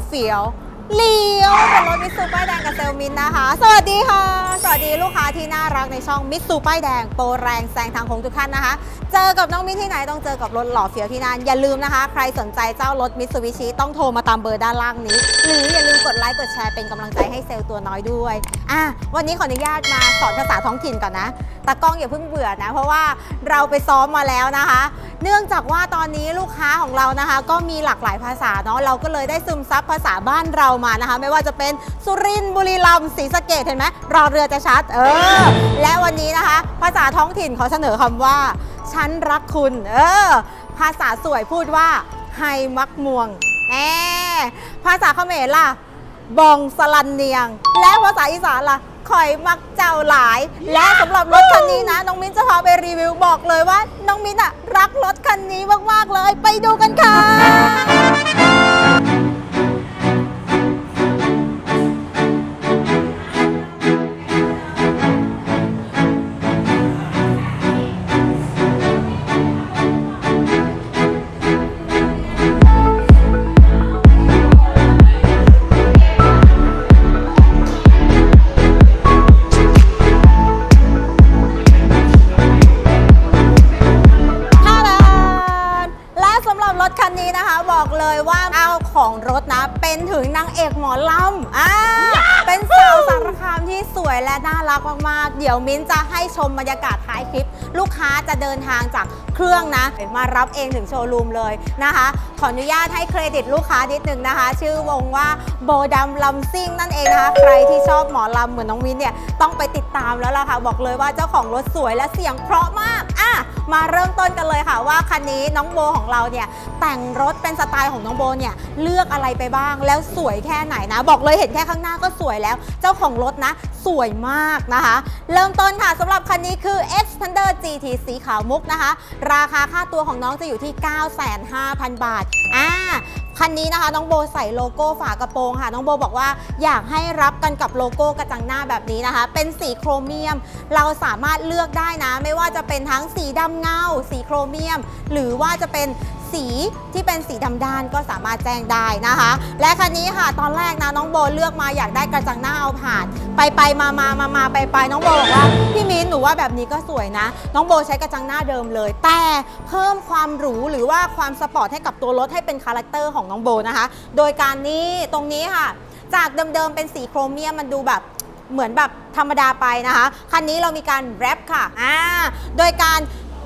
มไม่ เฟี้ยวเลี้ยวกับรถมิตซูป้ายแดงกับเซลมินนะคะ สวัสดีค่ะ สวัสดีลูกค้าที่น่ารักในช่องมิตซูป้ายแดงโปรแรงแซงทางโค้งทุกท่านนะคะ เจอกับน้องมินที่ไหนต้องเจอกับรถหล่อเฟี้ยวที่นั่นอย่าลืมนะคะ ใครสนใจเจ้ารถมิตซูบิชิต้องโทรมาตามเบอร์ด้านล่างนี้ หรืออย่าลืมกดไลค์กดแชร์เป็นกำลังใจให้เซลล์ตัวน้อยด้วยอะวันนี้ขออนุญาตมาสอนภาษาท้องถิ่นก่อนนะตากล้องอย่าเพิ่งเบื่อนะ เพราะว่าเราไปซ้อมมาแล้วนะคะ เนื่องจากว่าตอนนี้ลูกค้าของเรานะคะ ก็มีหลากหลายภาษาเนาะเราก็เลยได้ซึมซับภาษาบ้านเรามานะคะ ไม่ว่าจะเป็นสุรินทร์บุรีรัมย์ศรีสะเกดเห็นไหมรอเรือจะชัด เออ และวันนี้นะคะ ภาษาท้องถิ่นขอเสนอคำว่า ฉันรักคุณ เออ ภาษาสวยพูดว่าไฮมักม่วงแน่ภาษาเขมรล่ะบองสลันเนียง และภาษาอีสานล่ะข่อยมักเจ้าหลาย และสำหรับรถคันนี้นะ น้องมิ้นจะพาไปรีวิวบอกเลยว่า น้องมิ้นอะรักรถคันนี้มาก ๆ เลย ไปดูกันค่ะ รักมากๆ เดี๋ยวมิ้นจะให้ชมบรรยากาศท้ายคลิป ลูกค้าจะเดินทางจากเครื่องนะ มารับเองถึงโชว์รูมเลยนะคะ ขออนุญาตให้เครดิตลูกค้านิดนึงนะคะ ชื่อวงว่าโบดำลำซิ่งนั่นเองนะคะ ใครที่ชอบหมอลำเหมือนน้องมิ้นเนี่ยต้องไปติดตามแล้วล่ะค่ะ บอกเลยว่าเจ้าของรถสวยและเสียงเพราะมาก มาเริ่มต้นกันเลยค่ะว่าคันนี้น้องโบของเราเนี่ยแต่งรถเป็นสไตล์ของน้องโบเนี่ยเลือกอะไรไปบ้างแล้วสวยแค่ไหนนะ บอกเลยเห็นแค่ข้างหน้าก็สวยแล้ว เจ้าของรถนะ สวยมากนะคะ เริ่มต้นค่ะสำหรับคันนี้คือ Xpander GT สีขาวมุกนะคะ ราคาค่าตัวของน้องจะอยู่ที่ 95,000 บาทอ่า คันนี้นะคะน้องโบใส่โลโก้ฝากระโปรงค่ะน้องโบบอกว่าอยากให้รับกันกับโลโก้กระจังหน้าแบบนี้นะคะ เป็นสีโครเมียม เราสามารถเลือกได้นะ ไม่ว่าจะเป็นทั้งสีดำเงา สีโครเมียม หรือว่าจะเป็น สีที่เป็นสีดำด้านก็สามารถแจ้งได้นะคะ และคันนี้ค่ะตอนแรกนะน้องโบเลือกมาอยากได้กระจังหน้าเอาผ่าน ไปไปมามามามาไปไปน้องโบบอกว่าพี่มิ้นหนูว่าแบบนี้ก็สวยนะ น้องโบใช้กระจังหน้าเดิมเลย แต่เพิ่มความหรูหรือว่าความสปอร์ตให้กับตัวรถให้เป็นคาแรคเตอร์ของน้องโบนะคะ โดยการนี้ตรงนี้ค่ะ จากเดิมๆเป็นสีโครเมียมมันดูแบบเหมือนแบบธรรมดาไปนะคะ คันนี้เรามีการแรปค่ะอ่าโดยการ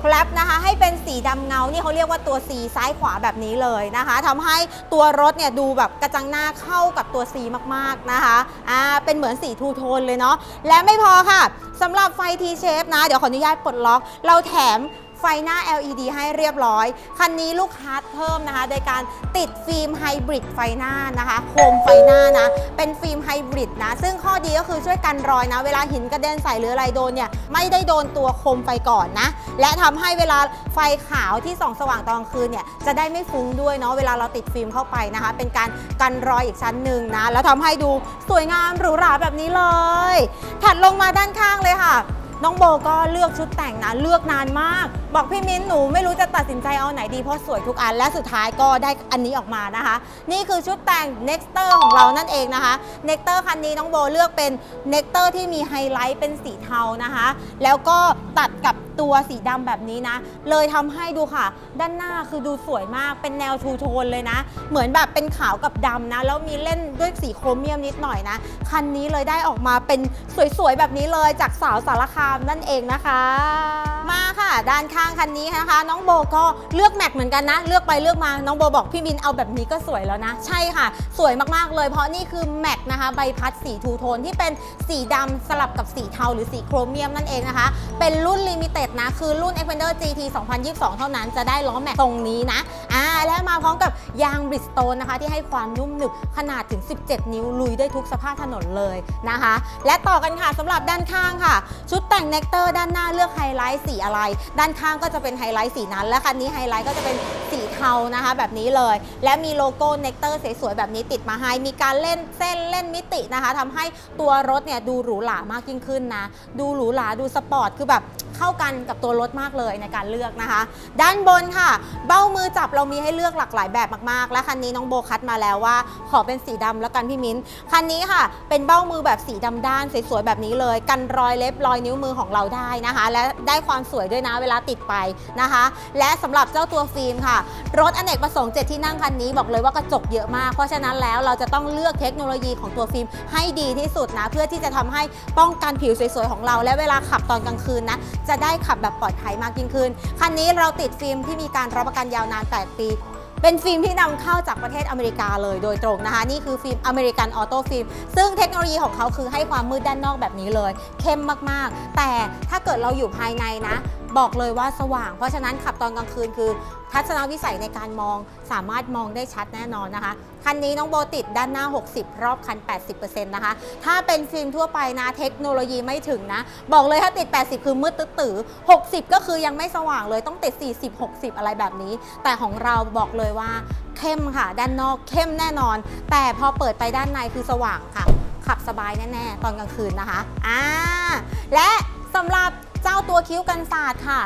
แรปนะคะให้เป็นสีดำเงา นี่เขาเรียกว่าตัว C ซ้ายขวาแบบนี้เลยนะคะทำให้ตัวรถเนี่ยดูแบบกระจังหน้าเข้ากับตัว C มากๆนะคะอ่าเป็นเหมือนสีทูโทนเลยเนาะและไม่พอค่ะสำหรับไฟ T shape นะ เดี๋ยวขออนุญาตปลดล็อก เราแถม ฟหน้า LED ให้เรียบร้อย คันนี้ลูกค้าเพิ่มนะคะ โดยการติดฟิล์มไฮบริดไฟหน้านะคะโคมไฟหน้านะเป็นฟิล์มไฮบริดนะ ซึ่งข้อดีก็คือช่วยกันรอยนะ เวลาหินกระเด็นใส่หรืออะไรโดนเนี่ยไม่ได้โดนตัวโคมไฟก่อนนะ และทำให้เวลาไฟขาวที่ส่องสว่างตอนกลางคืนเนี่ยจะได้ไม่ฟุ้งด้วยเนาะเวลาเราติดฟิล์มเข้าไปนะคะ เป็นการกันรอยอีกชั้นหนึ่งนะ แล้วทำให้ดูสวยงามหรูหราแบบนี้เลย ถัดลงมาด้านข้างเลยค่ะ น้องโบก็เลือกชุดแต่งนะเลือกนานมาก บอกพี่มิ้นหนูไม่รู้จะตัดสินใจเอาไหนดีเพราะสวยทุกอันและสุดท้ายก็ได้อันนี้ออกมานะคะ นี่คือชุดแต่ง Nexter ของเรานั่นเองนะคะ Nexter คันนี้น้องโบเลือกเป็น Nexter ที่มีไฮไลท์เป็นสีเทานะคะ แล้วก็ตัดกับตัวสีดำแบบนี้นะ เลยทำให้ดูค่ะ ด้านหน้าคือดูสวยมากเป็นแนวทูโทนเลยนะ เหมือนแบบเป็นขาวกับดำนะ แล้วมีเล่นด้วยสีโครเมียมนิดหน่อยนะ คันนี้เลยได้ออกมาเป็นสวยๆแบบนี้เลยจากสาวสารคามนั่นเองนะคะ มาค่ะ ด้านข้างคันนี้นะคะ น้องโบก็เลือกแม็กเหมือนกันนะ เลือกไปเลือกมาน้องโบบอกพี่มินเอาแบบนี้ก็สวยแล้วนะ ใช่ค่ะ สวยมากๆเลย เพราะนี่คือแม็กนะคะใบพัดสีทูโทนที่เป็นสีดำสลับกับสีเทาหรือสีโครเมียมนั่นเองนะคะ เป็นรุ่นลิมิเต็ดนะ คือรุ่น Xpander GT 2022 เท่านั้นจะได้ล้อแม็กตรงนี้นะอ่าและมาพร้อมกับยางบริสโตนนะคะ ที่ให้ความนุ่มหนึบขนาดถึง 17 นิ้วลุยได้ทุกสภาพถนนเลยนะคะ และต่อกันค่ะสำหรับด้านข้างค่ะ ชุดแต่งเนกเตอร์ด้านหน้าเลือกไฮไลท์สีอะไร ด้านข้างก็จะเป็นไฮไลท์สีนั้น และคันนี้ไฮไลท์ก็จะเป็นสีเทานะคะ แบบนี้เลย และมีโลโก้เนกเตอร์สวยๆแบบนี้ติดมาให้มีการเล่นเส้นเล่นมิตินะคะทำให้ตัวรถเนี่ยดูหรูหรามากยิ่งขึ้นนะ ดูหรูหราดูสปอร์ตคือแบบเข้ากันกับตัวรถมากเลยในการเลือกนะคะ ด้านบนค่ะ เบ้ามือจับเรามีให้เลือกหลากหลายแบบมากๆ และคันนี้น้องโบคัดมาแล้วว่า ขอเป็นสีดำแล้วกันพี่มิ้นคันนี้ค่ะ เป็นเบ้ามือแบบสีดำด้านสวยๆแบบนี้เลย กันรอยเล็บรอยนิ้วมือของเราได้นะคะ และได้ความสวยด้วยนะเวลาติดไปนะคะ และสำหรับเจ้าตัวฟิล์มค่ะ รถอเนกประสงค์7ที่นั่งคันนี้บอกเลยว่ากระจกเยอะมาก เพราะฉะนั้นแล้วเราจะต้องเลือกเทคโนโลยีของตัวฟิล์มให้ดีที่สุดนะเพื่อที่จะทำให้ป้องกันผิวสวยๆของเรา และเวลาขับตอนกลางคืนนะจะได้ขับแบบปลอดภัยมากยิ่งขึ้น คันนี้เราติดฟิล์มที่มีการรับประกันยาวนาน 8 ปี เป็นฟิล์มที่นำเข้าจากประเทศอเมริกาเลยโดยตรงนะคะ นี่คือฟิล์มอเมริกันออโต้ฟิล์มซึ่งเทคโนโลยีของเขาคือให้ความมืดด้านนอกแบบนี้เลย เข้มมากๆ แต่ถ้าเกิดเราอยู่ภายในนะ บอกเลยว่าสว่าง เพราะฉะนั้นขับตอนกลางคืนคือ ทัศนวิสัยในการมองสามารถมองได้ชัดแน่นอนนะคะ คันนี้น้องโบติดด้านหน้า 60 รอบคัน 80%นะคะ ถ้าเป็นฟิล์มทั่วไปนะ เทคโนโลยีไม่ถึงนะ บอกเลยถ้าติด 80 คือมืดตื้อ60 ก็คือยังไม่สว่างเลยต้องติด 40 60 อะไรแบบนี้ แต่ของเราบอกเลยว่าเข้มค่ะ ด้านนอกเข้มแน่นอน แต่พอเปิดไปด้านในคือสว่างค่ะ ขับสบายแน่ ๆ ตอนกลางคืนนะคะอ่าและสำหรับ เจ้าตัวคิ้วกันศาสตร์ค่ะ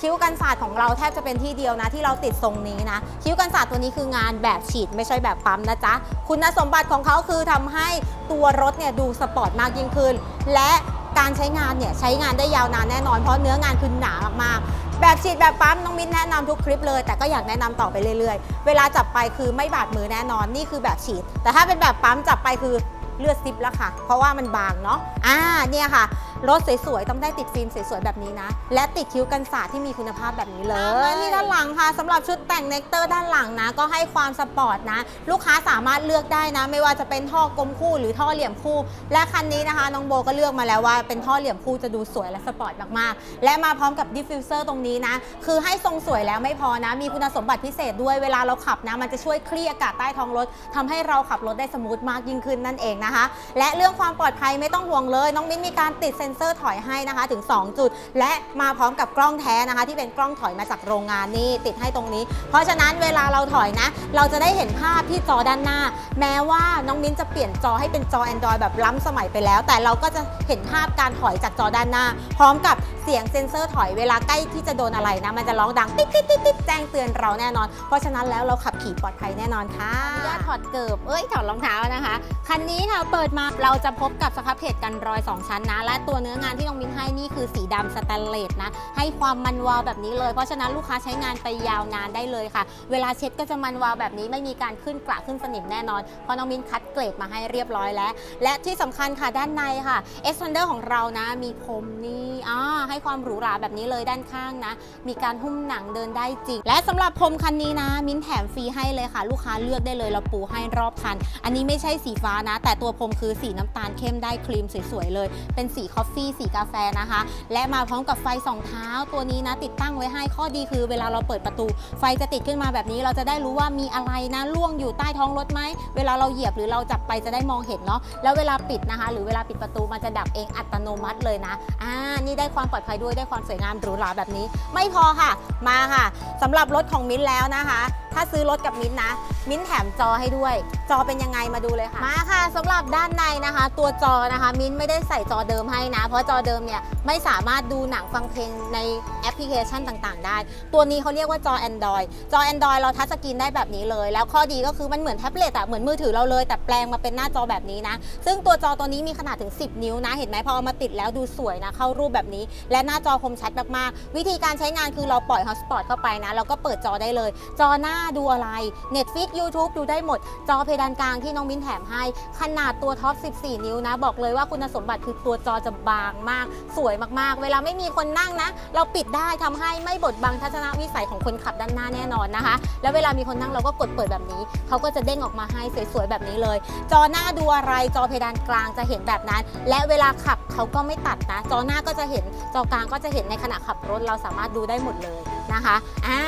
คิ้วกันศาสตร์ของเราแทบจะเป็นที่เดียวนะ ที่เราติดทรงนี้นะ คิ้วกันศาสตร์ตัวนี้คืองานแบบฉีดไม่ใช่แบบปั๊มนะจ๊ะ คุณสมบัติของเขาคือทำให้ตัวรถเนี่ยดูสปอร์ตมากยิ่งขึ้น และการใช้งานเนี่ยใช้งานได้ยาวนานแน่นอนเพราะเนื้องานคือหนามากๆแบบฉีดแบบปั๊มน้องมิ้นแนะนำทุกคลิปเลย แต่ก็อยากแนะนำต่อไปเรื่อยๆ เวลาจับไปคือไม่บาดมือแน่นอนนี่คือแบบฉีด แต่ถ้าเป็นแบบปั๊มจับไปคือเลือดซิปแล้วค่ะ เพราะว่ามันบางเนาะอ่าเนี่ยค่ะ รถสวยๆ ต้องได้ติดฟิล์มสวยๆ แบบนี้นะ และติดคิ้วกันศาสตร์ที่มีคุณภาพแบบนี้เลยมาที่ด้านหลังค่ะสำหรับชุดแต่งเนกเตอร์ด้านหลังนะ ก็ให้ความสปอร์ตนะ ลูกค้าสามารถเลือกได้นะ ไม่ว่าจะเป็นท่อกลมคู่หรือท่อเหลี่ยมคู่ และคันนี้นะคะน้องโบก็เลือกมาแล้วว่าเป็นท่อเหลี่ยมคู่จะดูสวยและสปอร์ตมากๆ และมาพร้อมกับดิฟฟิวเซอร์ตรงนี้นะ คือให้ทรงสวยแล้วไม่พอนะ มีคุณสมบัติพิเศษด้วยเวลาเราขับนะ มันจะช่วยเคลี่อากาศใต้ท้องรถทำให้เราขับรถได้สมูทมากยิ่งขึ้นนั่นเองนะคะ และเรื่องความปลอดภัยไม่ต้องห่วงเลย น้องมิ้นมีการติดเซ็นเซอร์ถอยให้นะคะถึง 2 จุด และมาพร้อมกับกล้องแท้นะคะ ที่เป็นกล้องถอยมาจากโรงงานนี่ติดให้ตรงนี้ เพราะฉะนั้นเวลาเราถอยนะ เราจะได้เห็นภาพที่จอด้านหน้า แม้ว่าน้องมิ้นจะเปลี่ยนจอให้เป็นจอ Android แบบล้ำสมัยไปแล้ว แต่เราก็จะเห็นภาพการถอยจากจอด้านหน้า พร้อมกับเสียงเซ็นเซอร์ถอยเวลาใกล้ที่จะโดนอะไรนะ มันจะร้องดังติ๊ดติ๊ดติ๊ดติ๊ดแจ้งเตือนเราแน่นอน เพราะฉะนั้นแล้วเราขับขี่ปลอดภัยแน่นอนค่ะญาตถอดเกิบเอ้ยถอดรองเท้านะคะ คันนี้ค่ะเปิดมาเราจะพบกับสครับเพจกันรอย 2 ชั้นนะ และตัวเนื้องานที่น้องมิ้นให้นี่คือสีดำสแตนเลสนะ ให้ความมันวาวแบบนี้เลย เพราะฉะนั้นลูกค้าใช้งานไปยาวนานได้เลยค่ะ เวลาเช็ดก็จะมันวาวแบบนี้ไม่มีการขึ้นกระขึ้นสนิมแน่นอน เพราะน้องมิ้นคัดเกรดมาให้เรียบร้อยแล้ว และที่สำคัญค่ะด้านในค่ะ e x p a n d e r ของเรานะมีพรมนี่อ่าให้ความหรูหราแบบนี้เลยด้านข้างนะ มีการหุ้มหนังเดินได้จริง และสำหรับพรมคันนี้นะ มิ้นแถมฟรีให้เลยค่ะ ลูกค้าเลือกได้เลยเราปูให้รอบคัน อันนี้ไม่ใช่สีฟ้านะ แต่ตัวพรมคือสีน้ำตาลเข้มได้ครีมสวยๆเลย เป็นสีคอฟฟี่สีกาแฟนะคะ และมาพร้อมกับไฟสองเท้าตัวนี้นะติดตั้งไว้ให้ข้อดีคือ เวลาเราเปิดประตู ไฟจะติดขึ้นมาแบบนี้เราจะได้รู้ว่ามีอะไรนะล่วงอยู่ใต้ท้องรถไหมเวลาเราเหยียบหรือเราจับไปจะได้มองเห็นเนาะแล้วเวลาปิดนะคะ หรือเวลาปิดประตูมันจะดับเองอัตโนมัติเลยนะอ่านี่ได้ความปลอดภัยด้วยได้ความสวยงามหรูหราแบบนี้ ไม่พอค่ะ มาค่ะสำหรับรถของมิ้นแล้วนะคะถ้าซื้อรถกับมิ้นนะ มิ้นแถมจอให้ด้วย จอเป็นยังไงมาดูเลยค่ะ มาค่ะสำหรับด้านในนะคะ ตัวจอนะคะ มิ้นไม่ได้ใส่จอเดิมให้นะ เพราะจอเดิมเนี่ยไม่สามารถดูหนังฟังเพลงในแอปพลิเคชันต่างๆ ได้ ตัวนี้เขาเรียกว่าจอ Android จอ Android เราทัชสกรีนได้แบบนี้เลย แล้วข้อดีก็คือมันเหมือนแท็บเล็ตอะเหมือนมือถือเราเลย แต่แปลงมาเป็นหน้าจอแบบนี้นะ ซึ่งตัวจอตัวนี้มีขนาดถึง 10 นิ้วนะ เห็นไหมพอเอามาติดแล้วดูสวยนะ เข้ารูปแบบนี้ และหน้าจอคมชัดมากๆ วิธีการใช้งานคือเราปล่อยฮอตสปอตเข้าไปนะ แล้วก็เปิดจอได้เลย จอหน้าดูอะไร Netflix YouTube ดูได้หมด จอเพดานกลางที่น้องมิ้นแถมให้ ขนาดตัวท็อป 14 นิ้วนะ บอกเลยว่าคุณสมบัติคือตัวจอจะบางมาก สวยมากๆ เวลาไม่มีคนนั่งนะ เราปิดได้ทำให้ไม่บดบังทัศนวิสัยของคนขับด้านหน้าแน่นอนนะคะ แล้วเวลามีคนนั่งเราก็กดเปิดแบบนี้ เขาก็จะเด้งออกมาให้สวยๆแบบนี้เลย จอหน้าดูอะไร จอเพดานกลางจะเห็นแบบนั้น และเวลาขับเขาก็ไม่ตัดนะ จอหน้าก็จะเห็น จอกลางก็จะเห็นในขณะขับรถเราสามารถดูได้หมดเลยนะคะอ่า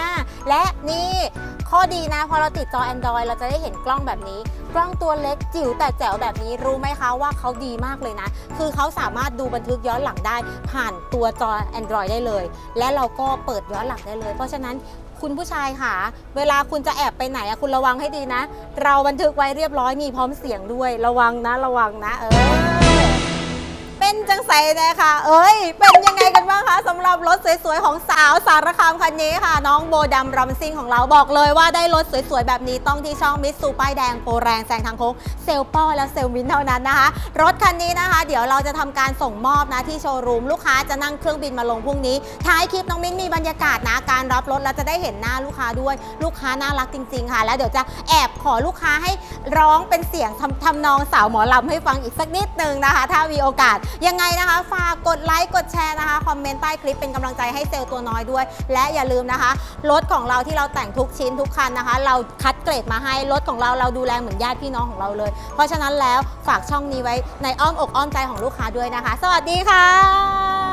และนี่ข้อดีนะพอเราติดจอ Android เราจะได้เห็นกล้องแบบนี้ กล้องตัวเล็กจิ๋วแต่แจ๋วแบบนี้รู้ไหมคะว่าเขาดีมากเลยนะ คือเขาสามารถดูบันทึกย้อนหลังได้ผ่านตัวจอ Android ได้เลย และเราก็เปิดย้อนหลังได้เลย เพราะฉะนั้นคุณผู้ชายค่ะเวลาคุณจะแอบไปไหนอะคุณระวังให้ดีนะ เราบันทึกไว้เรียบร้อยมีพร้อมเสียงด้วยระวังนะระวังนะเออ เป็นจังใสนะคะเอ้ย เป็นยังไงกันบ้างคะสำหรับรถสวยๆ ของสาวสารคามคันนี้ค่ะ น้องโบดำรัมซิงของเราบอกเลยว่าได้รถสวยๆ แบบนี้ต้องที่ช่องมิสซูป้ายแดงโปรแรงแซงทางโค้งเซลป้อและเซลมินเท่านั้นนะคะ รถคันนี้นะคะ เดี๋ยวเราจะทำการส่งมอบนะที่โชว์รูม ลูกค้าจะนั่งเครื่องบินมาลงพรุ่งนี้ ท้ายคลิปน้องมิ้นมีบรรยากาศนะการรับรถแล้วจะได้เห็นหน้าลูกค้าด้วย ลูกค้าน่ารักจริง ๆ ค่ะ แล้วเดี๋ยวจะแอบขอลูกค้าให้ร้องเป็นเสียงทำทำนองสาวหมอลำให้ฟังอีกสักนิดนึงนะคะ ถ้ามีโอกาสยังไงนะคะ ฝากกดไลค์กดแชร์นะคะ คอมเมนต์ใต้คลิปเป็นกำลังใจให้เซลล์ตัวน้อยด้วย และอย่าลืมนะคะ รถของเราที่เราแต่งทุกชิ้นทุกคันนะคะ เราคัดเกรดมาให้ รถของเราเราดูแลเหมือนญาติพี่น้องของเราเลย เพราะฉะนั้นแล้วฝากช่องนี้ไว้ในอ้อมอกอ้อมใจของลูกค้าด้วยนะคะ สวัสดีค่ะ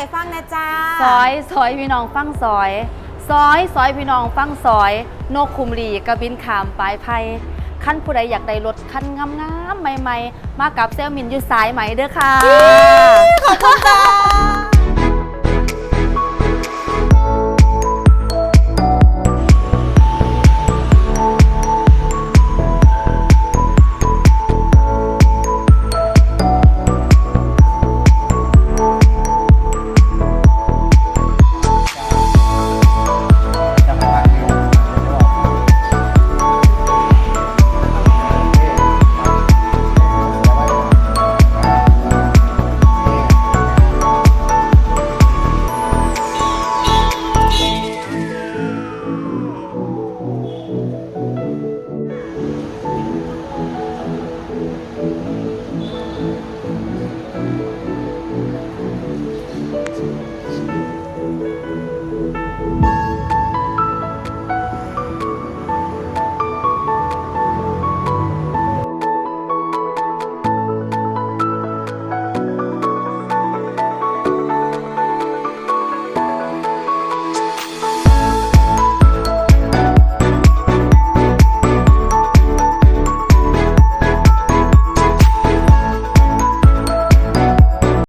ให้ฟังนะจ๊ะซอยซอยพี่น้องฟังซอย ซอยซอยพี่น้องฟังซอย นกคุมรีกระบินขามปลายไผ่ขั้นผู้ใดอยากได้รถคันงามๆใหม่ ๆ มากับเซลมินอยู่สายไหมเด้อค่ะ ขอบคุณจ้า